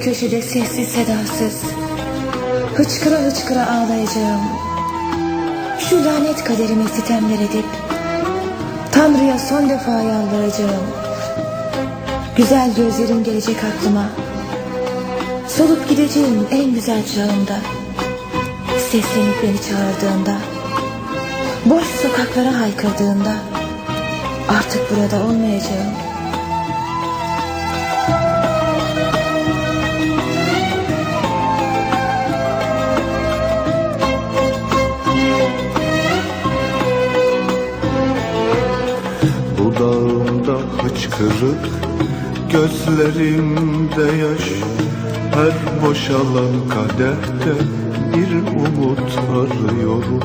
köşede sessiz sedasız. Hıçkıra hıçkıra ağlayacağım. Şu lanet kaderime sitemler edip Tanrı'ya son defa yalvaracağım. Güzel gözlerin gelecek aklıma. Solup gideceğim en güzel çağımda. Seslenip beni çağırdığında. Boş sokaklara haykırdığında. Artık burada olmayacağım. Hıçkırık Gözlerimde yaş. Her boşalan kadehte Bir umut arıyorum.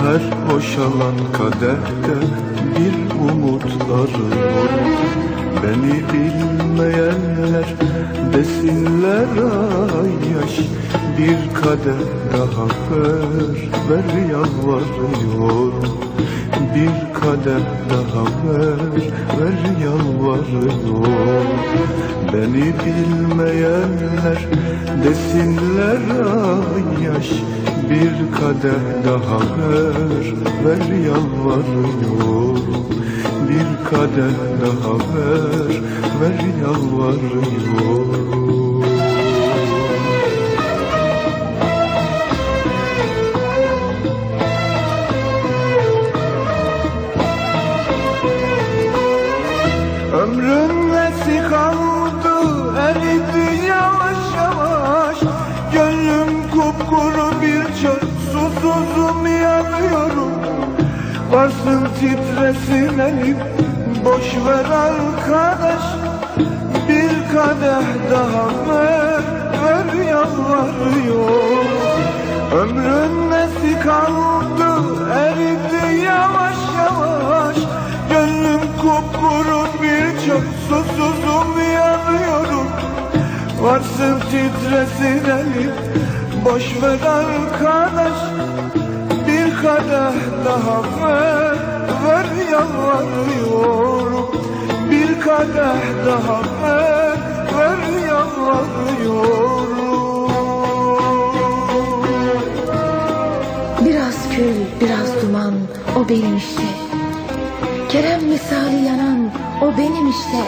Her boşalan kadehte Bir umut arıyorum. Beni bilmeyenler Desinler ay yaş Bir kadeh daha ver Ver yalvarıyorum. Bir kadeh daha ver, ver yalvarıyorum. Beni bilmeyenler desinler ay yaş. Bir kadeh daha ver, ver yalvarıyorum. Bir kadeh daha ver, ver yalvarıyorum susuzum yanıyorum Varsın titresin elim. Boş ver arkadaş Bir kadeh daha ver. Ver yalvarıyor Ömrün nesi kaldı? Eridi yavaş yavaş. Gönlüm kupkuru bir çöp susuzum yanıyorum. Varsın titresin elim boş ver arkadaş Bir kadeh daha ver ver yalvarıyorum Bir kadeh daha ver ver yalvarıyorum Biraz kül, biraz duman, o benim işte. Kerem misali yanan, o benim işte.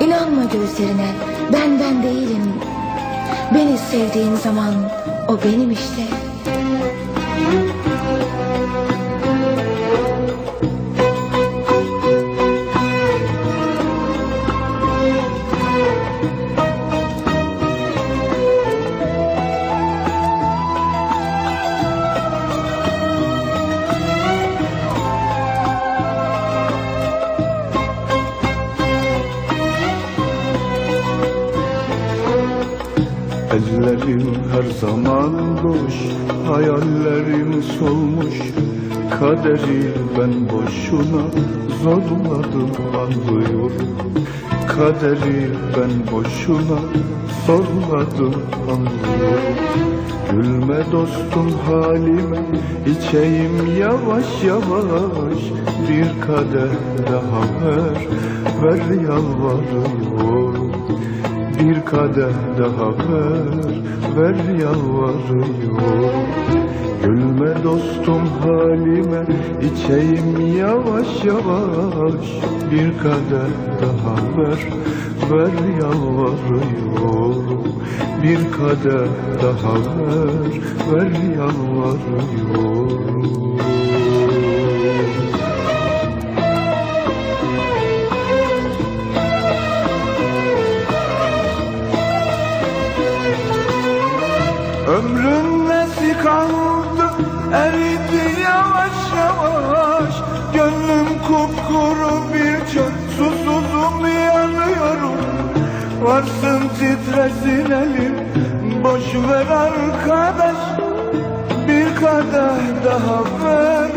İnanma gözlerine, ben ben değilim. Beni sevdiğin zaman, o benim işte. Ellerim her zaman boş Hayallerim solmuş. Kaderi ben boşuna Zorladım anlıyorum Kaderi ben boşuna Zorladım anlıyorum Gülme dostum halime içeyim yavaş yavaş. Bir kadeh daha ver Ver yalvarıyorum bir kadeh daha ver, ver yalvarıyorum Gülme dostum halime, içeyim yavaş yavaş. Bir kadeh daha ver, ver yalvarıyorum Bir kadeh daha ver, ver yalvarıyorum kaldı eridi yavaş yavaş. Gönlüm kupkuru bir çöl susuzum yanıyorum. Varsın titresin elim. Boş ver arkadaş. Bir kadeh daha ver.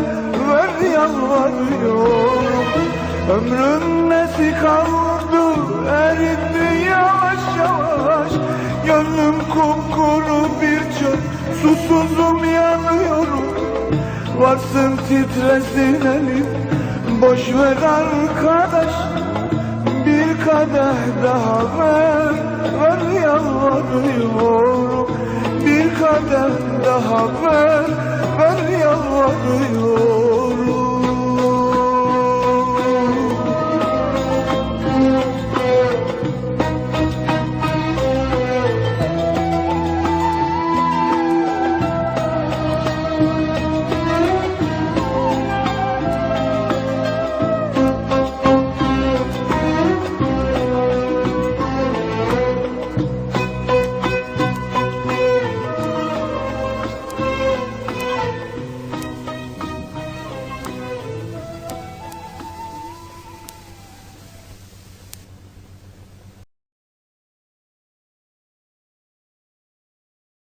Ver yalvarıyorum. Ömrün nesi kaldı? Eridi Gönlüm kupkuru bir çöl Susuzum yanıyorum. Varsın titresin elim Boş ver arkadaş. Bir kadeh daha ver ver yalvarıyorum. Bir kadeh daha ver ver yalvarıyorum